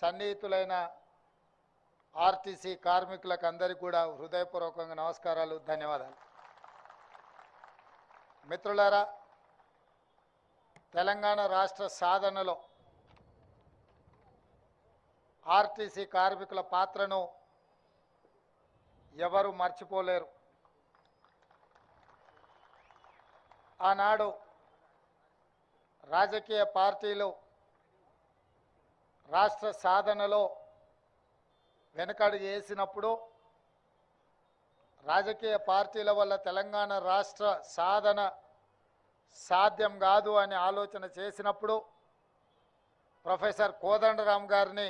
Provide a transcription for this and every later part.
సన్నిహితులైన RTC కార్మికులకు అందరికీ కూడా హృదయపూర్వకంగా నమస్కారాలు ధన్యవాదాలు. మిత్రులారా తెలంగాణ రాష్ట్ర సాధనలో ఆర్టీసీ కార్మికుల పాత్రను ఎవరు మర్చిపోలేరు. ఆనాడు రాజకీయ పార్టీలు రాష్ట్ర సాధనలో వెనకడు చేసినప్పుడు రాజకీయ పార్టీల వల్ల తెలంగాణ రాష్ట్ర సాధన సాధ్యం కాదు అని ఆలోచన చేసినప్పుడు ప్రొఫెసర్ కోదండరామ్ గారిని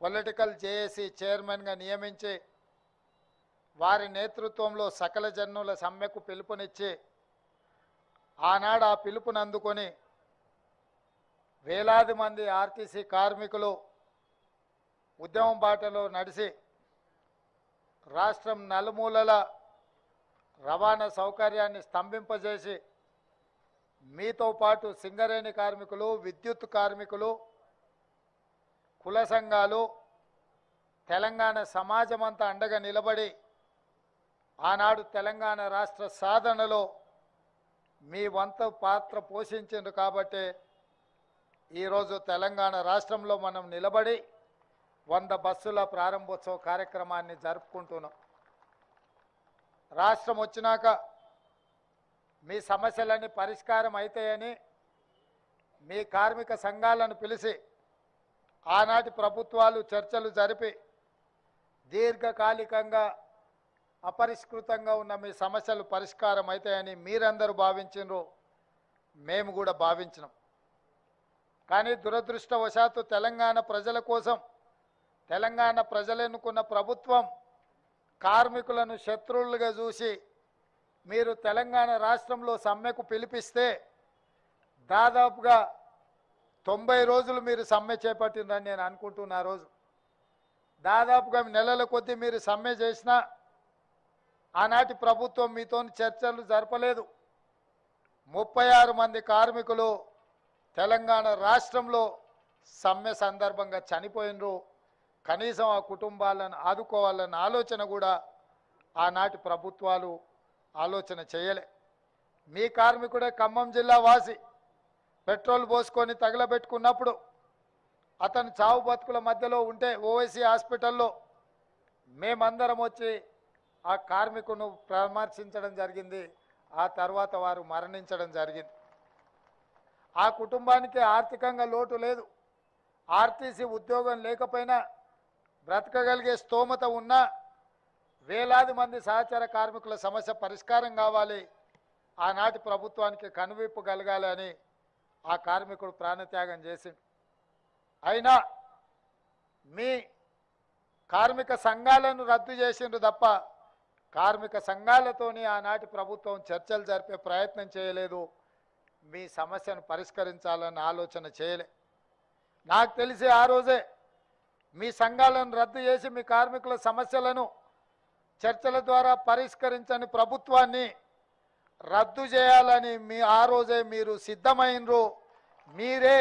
పొలిటికల్ జేఏసీ చైర్మన్గా నియమించి వారి నేతృత్వంలో సకల జన్నుల సమ్మెకు పిలుపునిచ్చి ఆనాడు ఆ పిలుపునందుకొని వేలాది మంది ఆర్టీసీ కార్మికులు ఉద్యమం బాటలో నడిచి రాష్ట్రం నలుమూలల రవాణా సౌకర్యాన్ని స్తంభింపజేసి మీతో పాటు సింగరేణి కార్మికులు విద్యుత్ కార్మికులు కుల సంఘాలు తెలంగాణ సమాజం అంతా అండగా నిలబడి ఆనాడు తెలంగాణ రాష్ట్ర సాధనలో మీ వంత పాత్ర పోషించిండ్రు కాబట్టి ఈరోజు తెలంగాణ రాష్ట్రంలో మనం నిలబడి వంద బస్సుల ప్రారంభోత్సవ కార్యక్రమాన్ని జరుపుకుంటున్నాం. రాష్ట్రం వచ్చినాక మీ సమస్యలన్నీ పరిష్కారం అవుతాయని మీ కార్మిక సంఘాలను పిలిచి ఆనాటి ప్రభుత్వాలు చర్చలు జరిపి దీర్ఘకాలికంగా అపరిష్కృతంగా ఉన్న మీ సమస్యలు పరిష్కారం అవుతాయని మీరందరూ భావించినారు. మేము కూడా భావించినాం. కానీ దురదృష్టవశాత్తు తెలంగాణ ప్రజల కోసం తెలంగాణ ప్రజలెన్నుకున్న ప్రభుత్వం కార్మికులను శత్రువులుగా చూసి మీరు తెలంగాణ రాష్ట్రంలో సమ్మెకు పిలిపిస్తే దాదాపుగా తొంభై రోజులు మీరు సమ్మె చేపట్టిందని నేను అనుకుంటున్నా రోజు. దాదాపుగా నెలల కొద్దీ మీరు సమ్మె చేసినా ఆనాటి ప్రభుత్వం మీతో చర్చలు జరపలేదు. ముప్పై ఆరు మంది కార్మికులు తెలంగాణ రాష్ట్రంలో సమ్మె సందర్భంగా చనిపోయినరు. కనీసం ఆ కుటుంబాలను ఆదుకోవాలన్న ఆలోచన కూడా ఆనాటి ప్రభుత్వాలు ఆలోచన చేయలే. మీ కార్మికుడే ఖమ్మం జిల్లా వాసి పెట్రోల్ పోసుకొని తగలబెట్టుకున్నప్పుడు అతను చావు బతుకుల మధ్యలో ఉంటే ఓవైసీ హాస్పిటల్లో మేమందరం వచ్చి ఆ కార్మికును పరామర్శించడం జరిగింది. ఆ తర్వాత వారు మరణించడం జరిగింది. ఆ కుటుంబానికి ఆర్థికంగా లోటు లేదు. ఆర్టీసీ ఉద్యోగం లేకపోయినా బ్రతకగలిగే స్తోమత ఉన్నా వేలాది మంది సహచర కార్మికుల సమస్య పరిష్కారం కావాలి. ఆనాటి ప్రభుత్వానికి కనువిప్పు కలగాలి అని ఆ కార్మికుడు ప్రాణత్యాగం చేసిండు. అయినా మీ కార్మిక సంఘాలను రద్దు చేసిండ్రు తప్ప కార్మిక సంఘాలతోని ఆనాటి ప్రభుత్వం చర్చలు జరిపే ప్రయత్నం చేయలేదు. మీ సమస్యను పరిష్కరించాలని ఆలోచన చేయలే. నాకు తెలిసి ఆ రోజే మీ సంఘాలను రద్దు చేసి మీ కార్మికుల సమస్యలను చర్చల ద్వారా పరిష్కరించని ప్రభుత్వాన్ని రద్దు చేయాలని మీ ఆ రోజే మీరు సిద్ధమైనరు మీరే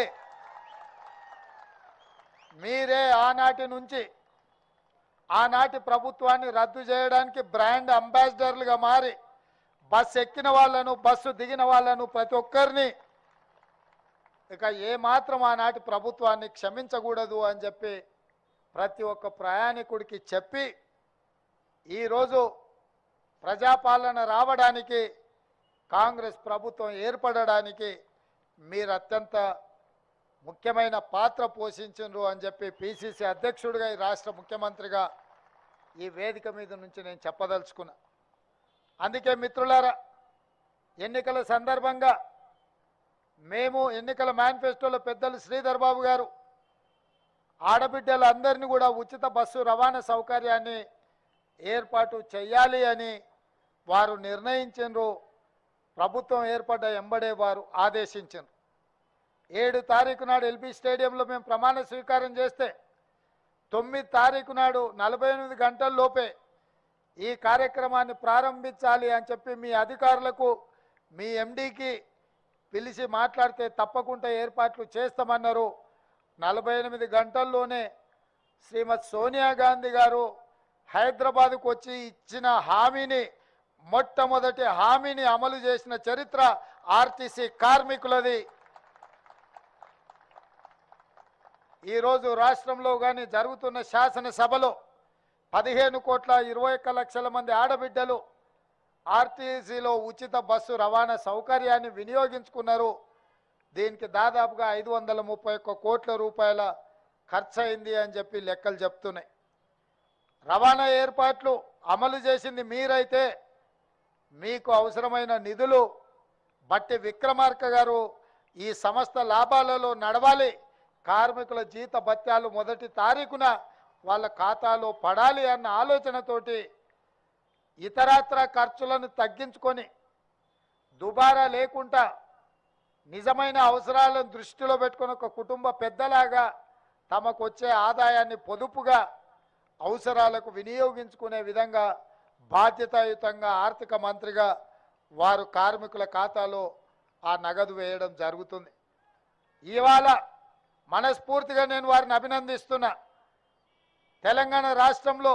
మీరే ఆనాటి నుంచి ఆనాటి ప్రభుత్వాన్ని రద్దు చేయడానికి బ్రాండ్ అంబాసిడర్లుగా మారి బస్సు ఎక్కిన వాళ్ళను బస్సు దిగిన వాళ్ళను ప్రతి ఒక్కరిని ఇక ఏమాత్రం ఆనాటి ప్రభుత్వాన్ని క్షమించకూడదు అని చెప్పి ప్రతి ఒక్క ప్రయాణికుడికి చెప్పి ఈరోజు ప్రజాపాలన రావడానికి కాంగ్రెస్ ప్రభుత్వం ఏర్పడడానికి మీరు అత్యంత ముఖ్యమైన పాత్ర పోషించరు అని చెప్పి పిసిసి అధ్యక్షుడిగా ఈ రాష్ట్ర ముఖ్యమంత్రిగా ఈ వేదిక మీద నుంచి నేను చెప్పదలుచుకున్నా. అందుకే మిత్రులారా ఎన్నికల సందర్భంగా మేము ఎన్నికల మేనిఫెస్టోలో పెద్దలు శ్రీధర్ బాబు గారు ఆడబిడ్డలందరినీ కూడా ఉచిత బస్సు రవాణా సౌకర్యాన్ని ఏర్పాటు చేయాలి అని వారు నిర్ణయించారు ప్రభుత్వం ఏర్పడ్డ ఎంబడే వారు ఆదేశించారు ఏడు తారీఖు నాడు ఎల్బీ స్టేడియంలో మేము ప్రమాణ స్వీకారం చేస్తే తొమ్మిది తారీఖు నాడు నలభై ఎనిమిది గంటల లోపే ఈ కార్యక్రమాన్ని ప్రారంభించాలి అని చెప్పి మీ అధికారులకు మీ ఎండీకి పిలిచి మాట్లాడితే తప్పకుండా ఏర్పాట్లు చేస్తామన్నారు. నలభై ఎనిమిది గంటల్లోనే శ్రీమతి సోనియా గాంధీ గారు హైదరాబాద్కు వచ్చి ఇచ్చిన హామీని మొట్టమొదటి హామీని అమలు చేసిన చరిత్ర ఆర్టీసీ కార్మికులది. ఈరోజు రాష్ట్రంలో కానీ జరుగుతున్న శాసనసభలో పదిహేను కోట్ల ఇరవై ఒక్క లక్షల మంది ఆడబిడ్డలు ఆర్టీసీలో ఉచిత బస్సు రవాణా సౌకర్యాన్ని వినియోగించుకున్నారు. దీనికి దాదాపుగా ఐదు వందల ముప్పై ఒక్క కోట్ల రూపాయల ఖర్చు అయింది అని చెప్పి లెక్కలు చెప్తున్నాయి. రవాణా ఏర్పాట్లు అమలు చేసింది మీరైతే. మీకు అవసరమైన నిధులు బట్టి విక్రమార్క గారు ఈ సంస్థ లాభాలలో నడవాలి. కార్మికుల జీత భత్యాలు మొదటి తారీఖున వాళ్ళ ఖాతాలో పడాలి అన్న ఆలోచనతోటి ఇతరత్ర ఖర్చులను తగ్గించుకొని దుబారా లేకుండా నిజమైన అవసరాలను దృష్టిలో పెట్టుకుని ఒక కుటుంబ పెద్దలాగా తమకు వచ్చే ఆదాయాన్ని పొదుపుగా అవసరాలకు వినియోగించుకునే విధంగా బాధ్యతాయుతంగా ఆర్థిక మంత్రిగా వారు కార్మికుల ఖాతాలో ఆ నగదు వేయడం జరుగుతుంది. ఇవాళ మనస్ఫూర్తిగా నేను వారిని అభినందిస్తున్నా. తెలంగాణ రాష్ట్రంలో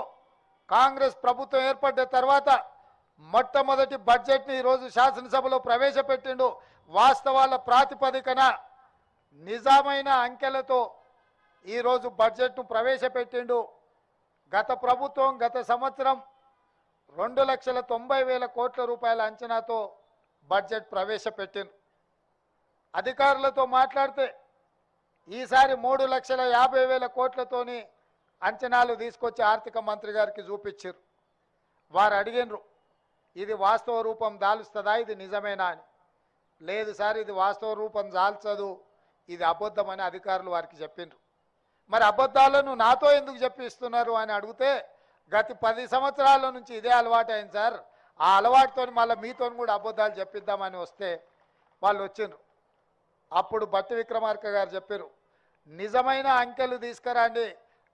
కాంగ్రెస్ ప్రభుత్వం ఏర్పడ్డ తర్వాత మొట్టమొదటి బడ్జెట్ని ఈరోజు శాసనసభలో ప్రవేశపెట్టిండు. వాస్తవాల ప్రాతిపదికన నిజమైన అంకెలతో ఈరోజు బడ్జెట్ను ప్రవేశపెట్టిండు. గత ప్రభుత్వం గత సంవత్సరం రెండు లక్షల తొంభై వేల కోట్ల రూపాయల అంచనాతో బడ్జెట్ ప్రవేశపెట్టింది. అధికారులతో మాట్లాడితే ఈసారి మూడు లక్షల యాభై వేల కోట్లతోని అంచనాలు తీసుకొచ్చి ఆర్థిక మంత్రి గారికి చూపించారు వారు అడిగినరు ఇది వాస్తవ రూపం దాలుస్తుందా? ఇది నిజమేనా అని. లేదు సార్ ఇది వాస్తవ రూపం దాల్చదు ఇది అబద్ధమని అధికారులు వారికి చెప్పిండ్రు మరి అబద్ధాలను నాతో ఎందుకు చెప్పిస్తున్నారు అని అడిగితే గత పది సంవత్సరాల నుంచి ఇదే అలవాటు అయింది సార్. ఆ అలవాటుతో మళ్ళీ మీతో కూడా అబద్ధాలు చెప్పిద్దామని వస్తే వాళ్ళు వచ్చిండ్రు అప్పుడు భట్టి విక్రమార్క గారు చెప్పారు నిజమైన అంకెలు తీసుకురండి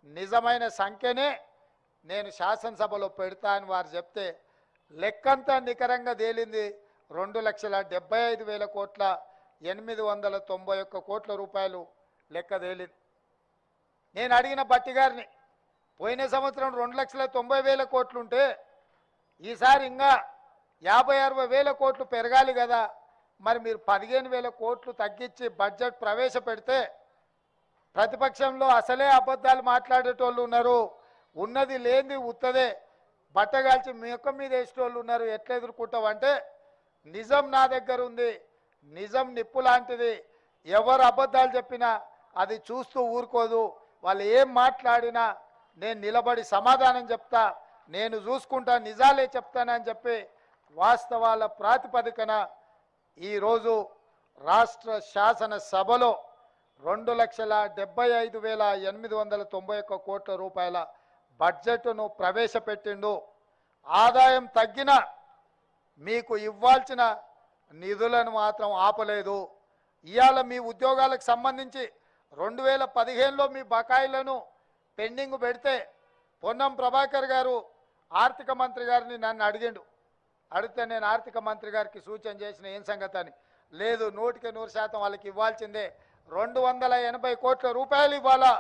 నిజమైన సంఖ్యనే నేను శాసనసభలో పెడతా అని వారు చెప్తే లెక్కంతా నికరంగా తేలింది. రెండు లక్షల డెబ్బై ఐదు వేల కోట్ల ఎనిమిది వందల తొంభై ఒక్క కోట్ల రూపాయలు లెక్క తేలింది. నేను అడిగిన బట్టి గారిని పోయిన సంవత్సరం రెండు లక్షల తొంభై వేల కోట్లు ఉంటే ఈసారి ఇంకా యాభై అరవై వేల కోట్లు పెరగాలి కదా. మరి మీరు పదిహేను వేల కోట్లు తగ్గించి బడ్జెట్ ప్రవేశపెడితే ప్రతిపక్షంలో అసలే అబద్ధాలు మాట్లాడేటోళ్ళు ఉన్నారు. ఉన్నది లేనిది ఉత్తదే. బట్టగాల్చి ముఖం మీద వేసేటోళ్ళు ఉన్నారు. ఎట్లా ఎదుర్కొంటావంటే నిజం నా దగ్గర ఉంది. నిజం నిప్పు లాంటిది. ఎవరు అబద్ధాలు చెప్పినా అది చూస్తూ ఊరుకోదు. వాళ్ళు ఏం మాట్లాడినా నేను నిలబడి సమాధానం చెప్తా నేను చూసుకుంటా నిజాలే చెప్తానని చెప్పి వాస్తవాల ప్రాతిపదికన ఈరోజు రాష్ట్ర శాసన సభలో రెండు లక్షల డెబ్బై ఐదు వేల ఎనిమిది వందల తొంభై ఒక్క కోట్ల రూపాయల బడ్జెట్ను ప్రవేశపెట్టిండు. ఆదాయం తగ్గిన మీకు ఇవ్వాల్సిన నిధులను మాత్రం ఆపలేదు. ఇవాళ మీ ఉద్యోగాలకు సంబంధించి రెండు వేల పదిహేనులో మీ బకాయిలను పెండింగ్ పెడితే పొన్నం ప్రభాకర్ గారు ఆర్థిక మంత్రి గారిని నన్ను అడిగిండు. అడిగితే నేను ఆర్థిక మంత్రి గారికి సూచన చేసిన ఏం సంగతి అని. లేదు నూటికి నూరు శాతం వాళ్ళకి ఇవ్వాల్సిందే. రెండు వందల ఎనభై కోట్ల రూపాయలు ఇవ్వాలా?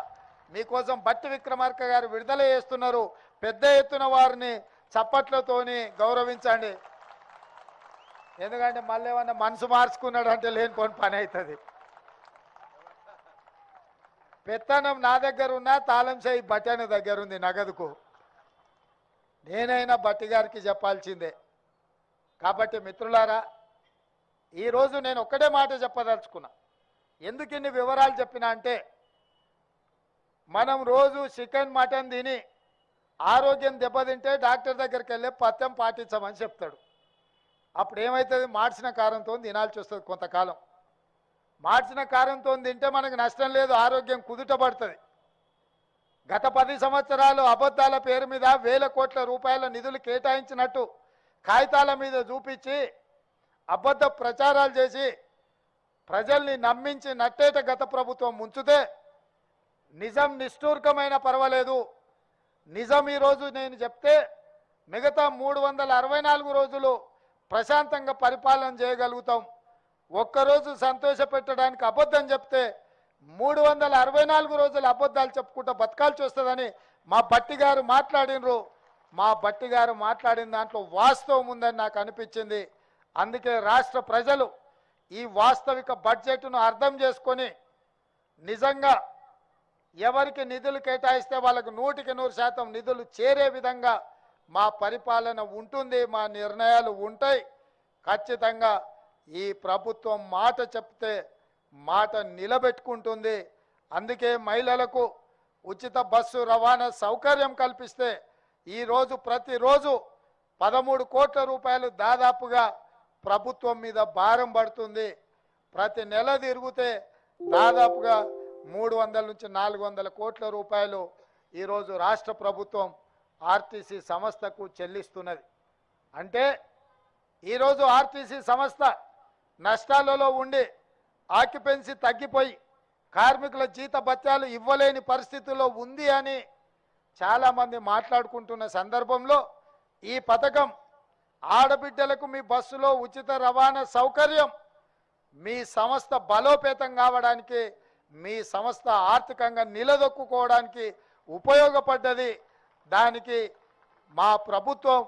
మీకోసం బట్టి విక్రమార్క గారు విడుదల చేస్తున్నారు. పెద్ద ఎత్తున వారిని చప్పట్లతోని గౌరవించండి. ఎందుకంటే మళ్ళీ ఏమన్నా మనసు మార్చుకున్నాడు అంటే లేనిపోని పని అవుతుంది. పెత్తనం నా దగ్గర ఉన్నా తాళం చేయి బట్టన దగ్గర ఉంది నగదుకు. నేనైనా బట్టి గారికి చెప్పాల్సిందే. కాబట్టి మిత్రులారా ఈరోజు నేను ఒక్కటే మాట చెప్పదలుచుకున్నా. ఎందుకు ఇన్ని వివరాలు చెప్పినా అంటే మనం రోజు చికెన్ మటన్ తిని ఆరోగ్యం దెబ్బతింటే డాక్టర్ దగ్గరికి వెళ్ళి పథ్యం పాటించమని చెప్తాడు. అప్పుడు ఏమవుతుంది మార్చిన కారంతో తినాల్సి వస్తుంది కొంతకాలం. మార్చిన కారంతో తింటే మనకు నష్టం లేదు ఆరోగ్యం కుదుటపడుతుంది. గత పది సంవత్సరాలు అబద్ధాల పేరు మీద వేల కోట్ల రూపాయల నిధులు కేటాయించినట్టు కాగితాల మీద చూపించి అబద్ధ ప్రచారాలు చేసి ప్రజల్ని నమ్మించి నట్టేట గత ప్రభుత్వం ముంచుతే నిజం నిష్ఠూర్కమైన పర్వాలేదు. నిజం ఈరోజు నేను చెప్తే మిగతా మూడు వందల అరవై నాలుగు రోజులు ప్రశాంతంగా పరిపాలన చేయగలుగుతాం. ఒక్కరోజు సంతోష పెట్టడానికి అబద్ధం చెప్తే మూడు వందల అరవై నాలుగు రోజులు అబద్ధాలు చెప్పుకుంటూ బతకాల్సి వస్తుందని మా బట్టి గారు మాట్లాడినరు. మా బట్టి గారు మాట్లాడిన దాంట్లో వాస్తవం ఉందని నాకు అనిపించింది. అందుకే రాష్ట్ర ప్రజలు ఈ వాస్తవిక బడ్జెట్ను అర్థం చేసుకొని నిజంగా ఎవరికి నిధులు కేటాయిస్తే వాళ్ళకు నూటికి నూరు శాతం నిధులు చేరే విధంగా మా పరిపాలన ఉంటుంది మా నిర్ణయాలు ఉంటాయి. ఖచ్చితంగా ఈ ప్రభుత్వం మాట చెప్తే మాట నిలబెట్టుకుంటుంది. అందుకే మహిళలకు ఉచిత బస్సు రవాణా సౌకర్యం కల్పిస్తే ఈరోజు ప్రతిరోజు పదమూడు కోట్ల రూపాయలు దాదాపుగా ప్రభుత్వం మీద భారం పడుతుంది. ప్రతి నెల తిరిగితే దాదాపుగా మూడు వందల నుంచి నాలుగు వందల కోట్ల రూపాయలు ఈరోజు రాష్ట్ర ప్రభుత్వం ఆర్టీసీ సంస్థకు చెల్లిస్తున్నది. అంటే ఈరోజు ఆర్టీసీ సంస్థ నష్టాలలో ఉండి ఆక్యుపెన్సీ తగ్గిపోయి కార్మికుల జీత భత్యాలు ఇవ్వలేని పరిస్థితుల్లో ఉంది అని చాలామంది మాట్లాడుకుంటున్న సందర్భంలో ఈ పథకం ఆడబిడ్డలకు మీ బస్సులో ఉచిత రవాణా సౌకర్యం మీ సంస్థ బలోపేతం కావడానికి మీ సంస్థ ఆర్థికంగా నిలదొక్కుకోవడానికి ఉపయోగపడ్డది. దానికి మా ప్రభుత్వం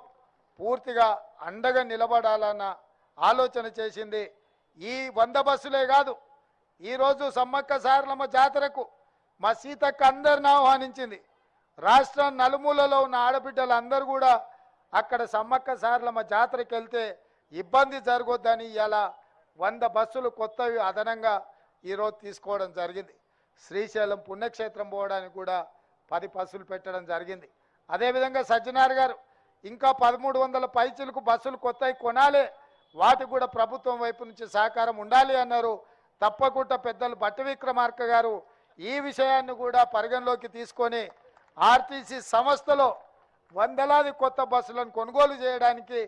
పూర్తిగా అండగా నిలబడాలన్న ఆలోచన చేసింది. ఈ వంద బస్సులే కాదు ఈరోజు సమ్మక్క సారలమ్మ జాతరకు మా సీతక్క అందరిని ఆహ్వానించింది. రాష్ట్రం నలుమూలలో ఉన్న ఆడబిడ్డలందరూ కూడా అక్కడ సమ్మక్క సార్లమ్మ జాతరకి వెళ్తే ఇబ్బంది జరగొద్దని ఇలా వంద బస్సులు కొత్తవి అదనంగా ఈరోజు తీసుకోవడం జరిగింది. శ్రీశైలం పుణ్యక్షేత్రం పోవడానికి కూడా పది బస్సులు పెట్టడం జరిగింది. అదేవిధంగా సజ్జనార్ గారు ఇంకా పదమూడు వందల పైచులకు బస్సులు కొత్తవి కొనాలి వాటికి కూడా ప్రభుత్వం వైపు నుంచి సహకారం ఉండాలి అన్నారు. తప్పకుండా పెద్దలు భట్ట విక్రమార్క గారు ఈ విషయాన్ని కూడా పరిగణలోకి తీసుకొని ఆర్టీసీ సంస్థలో వందలాది కొత్త బస్సులను కొనుగోలు చేయడానికి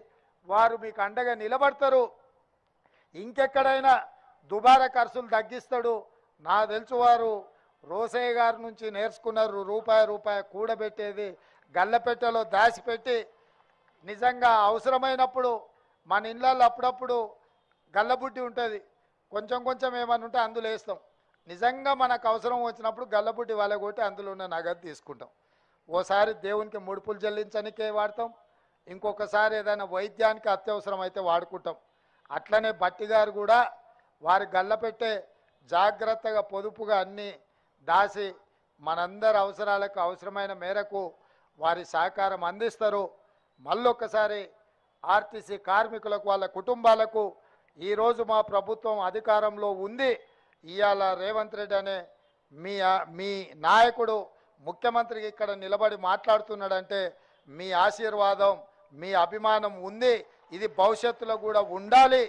వారు మీకు అండగా నిలబడతారు. ఇంకెక్కడైనా దుబారా ఖర్చులు తగ్గిస్తాడు. నా తెలుసు వారు రోసయ్య గారి నుంచి నేర్చుకున్నారు రూపాయి రూపాయి కూడబెట్టేది గల్లపెట్టెలో దాచిపెట్టి నిజంగా అవసరమైనప్పుడు మన ఇళ్ళల్లో అప్పుడప్పుడు గల్లబుడ్డి ఉంటుంది. కొంచెం కొంచెం ఏమైనా ఉంటే అందులో వేస్తాం. నిజంగా మనకు అవసరం వచ్చినప్పుడు గల్లబుడ్డి వాళ్ళ కొట్టి అందులో ఉన్న నగదు తీసుకుంటాం. ఓసారి దేవునికి ముడుపులు చెల్లించనికే వాడతాం. ఇంకొకసారి ఏదైనా వైద్యానికి అత్యవసరం అయితే వాడుకుంటాం. అట్లనే బట్టి గారు కూడా వారి గల్ల పెట్టే జాగ్రత్తగా పొదుపుగా అన్ని దాసి మనందరి అవసరాలకు అవసరమైన మేరకు వారి సహకారం అందిస్తారు. మళ్ళొక్కసారి ఆర్టీసీ కార్మికులకు వాళ్ళ కుటుంబాలకు ఈరోజు మా ప్రభుత్వం అధికారంలో ఉంది. ఇవాళ రేవంత్ రెడ్డి అనే మీ మీ నాయకుడు ముఖ్యమంత్రికి ఇక్కడ నిలబడి మాట్లాడుతున్నాడంటే మీ ఆశీర్వాదం మీ అభిమానం ఉంది ఇది భవిష్యత్తులో కూడా ఉండాలి.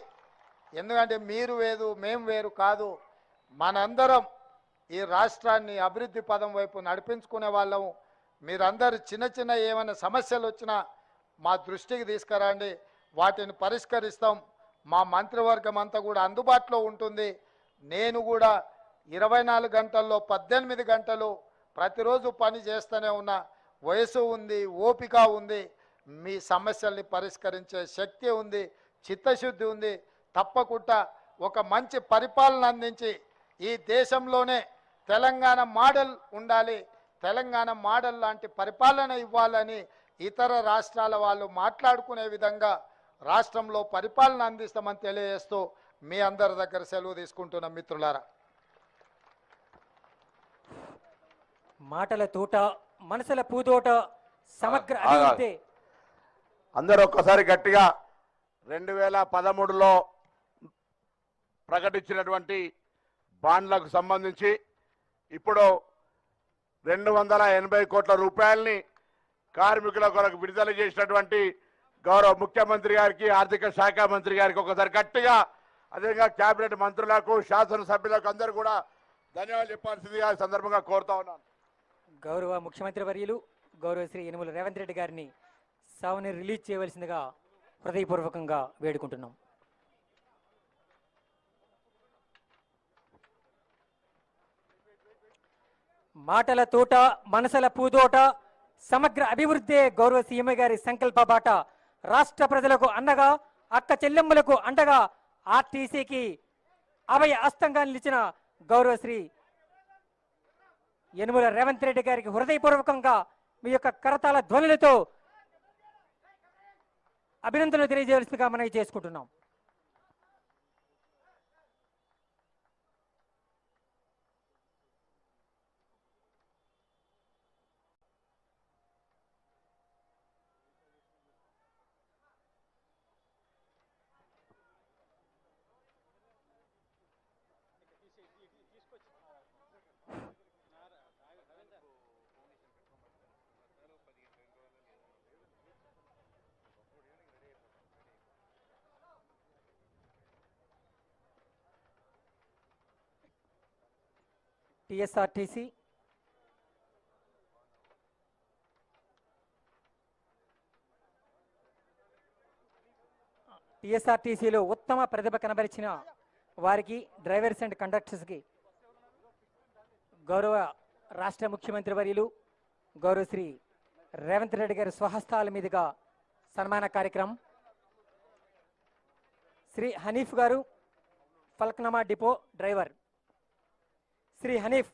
ఎందుకంటే మీరు వేరు మేము వేరు కాదు. మనందరం ఈ రాష్ట్రాన్ని అభివృద్ధి పదం వైపు నడిపించుకునే వాళ్ళము మీరందరూ చిన్న చిన్న ఏమైనా సమస్యలు వచ్చినా మా దృష్టికి తీసుకురండి. వాటిని పరిష్కరిస్తాం. మా మంత్రివర్గం అంతా కూడా అందుబాటులో ఉంటుంది. నేను కూడా ఇరవై నాలుగు గంటల్లో పద్దెనిమిది గంటలు ప్రతిరోజు పని చేస్తూనే ఉన్నా వయసు ఉంది ఓపిక ఉంది మీ సమస్యల్ని పరిష్కరించే శక్తి ఉంది చిత్తశుద్ధి ఉంది. తప్పకుండా ఒక మంచి పరిపాలన అందించి ఈ దేశంలోనే తెలంగాణ మోడల్ ఉండాలి. తెలంగాణ మోడల్ లాంటి పరిపాలన ఇవ్వాలని ఇతర రాష్ట్రాల వాళ్ళు మాట్లాడుకునే విధంగా రాష్ట్రంలో పరిపాలన అందిస్తామని తెలియజేస్తూ మీ అందరి దగ్గర సెలవు తీసుకుంటున్న మిత్రులారా. మాటల తోట మనసుల పూతోట సమగ్ర. అభివృద్ధి అందరూ ఒక్కసారి గట్టిగా రెండు వేల పదమూడులో ప్రకటించినటువంటి బాండ్లకు సంబంధించి ఇప్పుడు రెండు వందల ఎనభై కోట్ల రూపాయల్ని కార్మికుల కొరకు విడుదల చేసినటువంటి గౌరవ ముఖ్యమంత్రి గారికి ఆర్థిక శాఖ మంత్రి గారికి ఒకసారి గట్టిగా అదేవిధంగా కేబినెట్ మంత్రులకు శాసనసభ్యులకు అందరూ కూడా ధన్యవాదాలు చెప్పాల్సిందిగా సందర్భంగా కోరుతా ఉన్నాను గౌరవ ముఖ్యమంత్రి వర్యులు గౌరవ శ్రీ యనుమల రేవంత్ రెడ్డి గారిని సావుని రిలీజ్ చేయవలసిందిగా హృదయపూర్వకంగా వేడుకుంటున్నాం. మాటల తోట మనసుల పూదోట సమగ్ర అభివృద్ధి గౌరవ సీఎం గారి సంకల్ప బాట. రాష్ట్ర ప్రజలకు అండగా అక్క చెల్లెమ్మలకు అండగా ఆర్టీసీకి అభయ అస్తంగా నిలిచిన గౌరవశ్రీ యనుమల రేవంత్ రెడ్డి గారికి హృదయపూర్వకంగా మీ యొక్క కరతాల ధ్వనులతో అభినందనలు తెలియజేయాల్సిందిగా మనవి చేసుకుంటున్నాం. టిఎస్ఆర్టీసీ. టిఎస్ఆర్టీసీలో ఉత్తమ ప్రతిభ కనబరిచిన వారికి డ్రైవర్స్ అండ్ కండక్టర్స్కి గౌరవ రాష్ట్ర ముఖ్యమంత్రి వర్యులు గౌరవ శ్రీ రేవంత్ రెడ్డి గారి స్వహస్తాల మీదుగా సన్మాన కార్యక్రమం. శ్రీ హనీఫ్ గారు Falaknuma depot driver. Shri Hanif.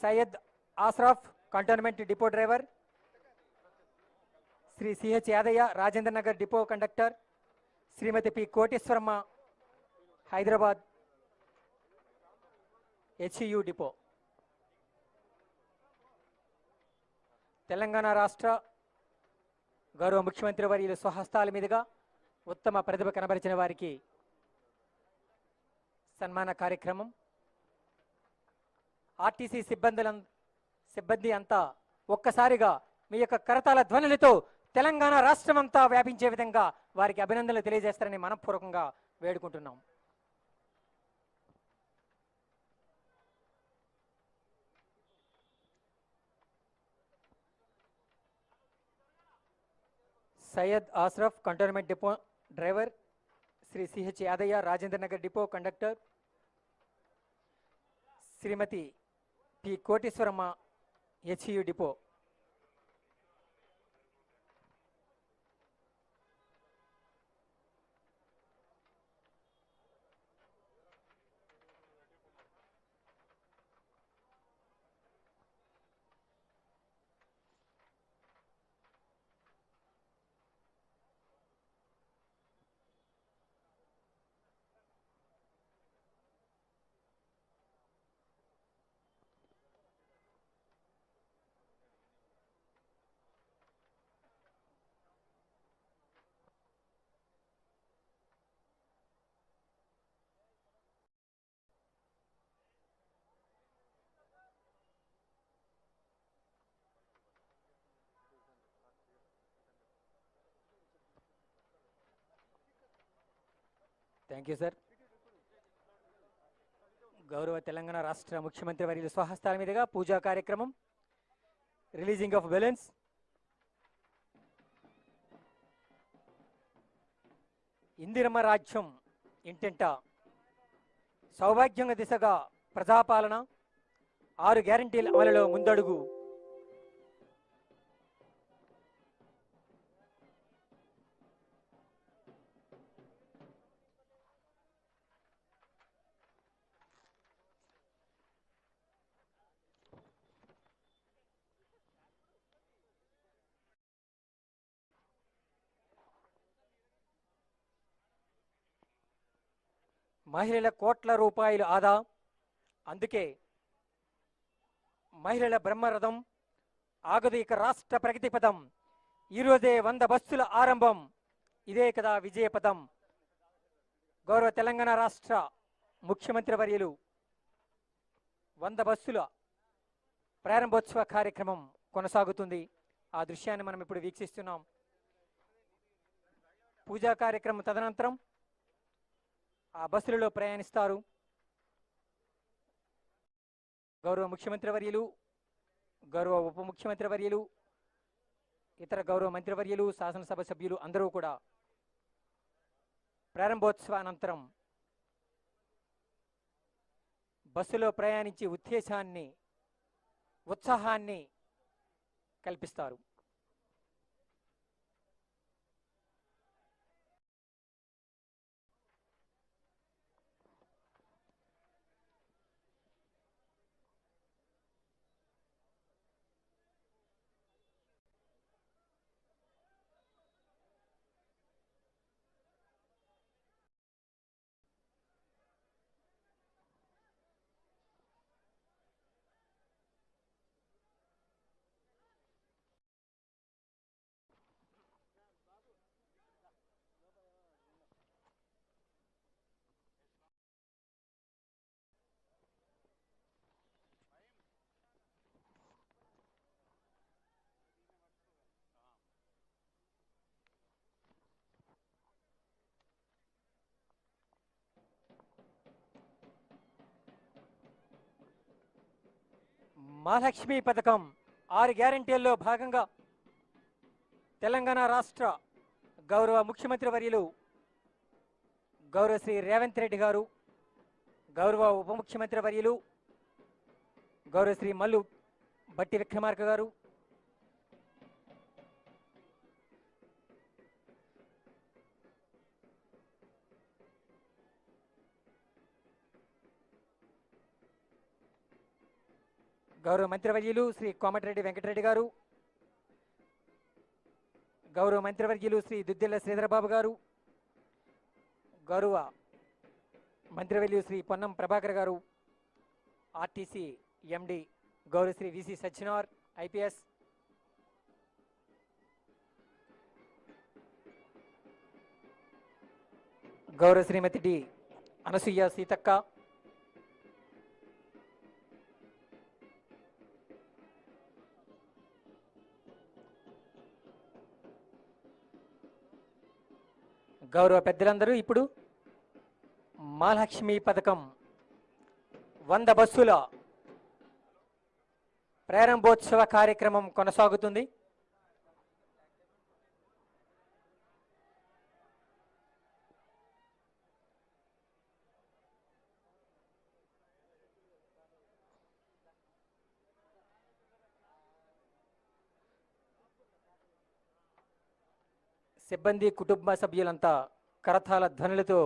Syed Asraf cantonment depot driver. Shri CH Yadaiah Rajendra Nagar depot conductor. Shrimati P Koteswaramma Hyderabad HU depot. Telangana రాష్ట్ర గౌరవ ముఖ్యమంత్రి వర్యులు స్వహస్తాల మీదుగా ఉత్తమ ప్రతిభ కనబరిచిన వారికి సన్మాన కార్యక్రమం. ఆర్టీసీ సిబ్బందుల సిబ్బంది అంతా ఒక్కసారిగా మీ యొక్క కరతాల ధ్వనులతో తెలంగాణ రాష్ట్రం అంతా వ్యాపించే విధంగా వారికి అభినందనలు తెలియజేస్తారని మనపూర్వకంగా వేడుకుంటున్నాం. Syed Ashraf cantonment depot driver Shri CH Yadaiah Rajendra Nagar depot conductor Shrimati P Koteswaramma HU depot thank you sir గౌరవ తెలంగాణ రాష్ట్ర ముఖ్యమంత్రి వర్యులు స్వహస్తాల మీదుగా పూజా కార్యక్రమం రిలీజింగ్ ఆఫ్ బెలూన్స్ ఇందిరమ్మ రాజ్యం ఇంటింట సౌభాగ్యంగా దిశగా ప్రజాపాలన ఆరు గ్యారంటీల అమలులో ముందడుగు మహిళల కోట్ల రూపాయలు ఆదా. అందుకే మహిళల బ్రహ్మరథం ఆగదు ఇక రాష్ట్ర ప్రగతి పదం ఈరోజే వంద బస్సుల ఆరంభం. ఇదే కదా విజయ పదం గౌరవ తెలంగాణ రాష్ట్ర ముఖ్యమంత్రి వర్యులు వంద బస్సుల ప్రారంభోత్సవ కార్యక్రమం కొనసాగుతుంది. ఆ దృశ్యాన్ని మనం ఇప్పుడు వీక్షిస్తున్నాం. పూజా కార్యక్రమం తదనంతరం ఆ బస్సులలో ప్రయాణిస్తారు. గౌరవ ముఖ్యమంత్రి వర్యులు గౌరవ ఉప ముఖ్యమంత్రి వర్యులు ఇతర గౌరవ మంత్రివర్యులు శాసనసభ సభ్యులు అందరూ కూడా ప్రారంభోత్సవానంతరం బస్సులో ప్రయాణించి ఉత్తేజాన్ని ఉత్సాహాన్ని కల్పిస్తారు. మహాలక్ష్మి పథకం ఆరు గ్యారంటీల్లో భాగంగా తెలంగాణ రాష్ట్ర గౌరవ ముఖ్యమంత్రి వర్యులు గౌరవ శ్రీ రేవంత్ రెడ్డి గారు గౌరవ ఉప ముఖ్యమంత్రి వర్యులు గౌరవ శ్రీ మల్లు బట్టి విక్రమార్క గారు గౌరవ మంత్రివర్యులు శ్రీ కోమటిరెడ్డి వెంకటరెడ్డి గారు గౌరవ మంత్రివర్యులు శ్రీ దుద్దిల్ల శ్రీధరబాబు గారు గౌరవ మంత్రివర్యులు శ్రీ పొన్నం ప్రభాకర్ గారు ఆర్టీసీ ఎండి గౌరవ శ్రీ విసి సత్యనార్ ఐపీఎస్ గౌరవ శ్రీమతి డి అనసూయ సీతక్క గౌరవ పెద్దలందరూ ఇప్పుడు మహాలక్ష్మి పథకం వంద బస్సుల ప్రారంభోత్సవ కార్యక్రమం కొనసాగుతుంది. సిబ్బంది కుటుంబ సభ్యులంతా కరతాల ధ్వనులతో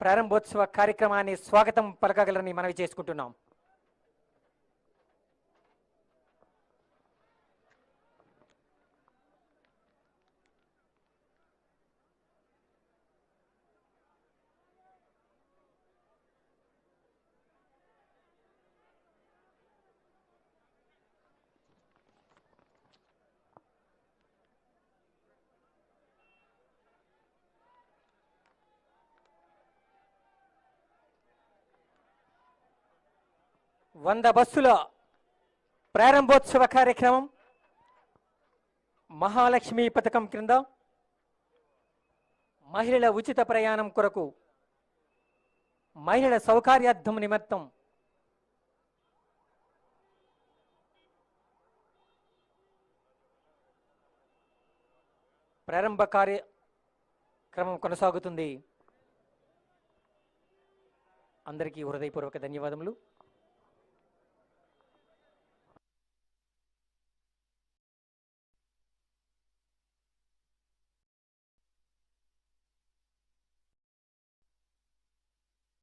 ప్రారంభోత్సవ కార్యక్రమాన్ని స్వాగతం పలకగలరని మనవి చేసుకుంటున్నాం. వంద బస్సుల ప్రారంభోత్సవ కార్యక్రమం మహాలక్ష్మి పథకం క్రింద మహిళల ఉచిత ప్రయాణం కొరకు మహిళల సౌకర్యార్థం నిమిత్తం ప్రారంభ కార్యక్రమం కొనసాగుతుంది. అందరికీ హృదయపూర్వక ధన్యవాదములు.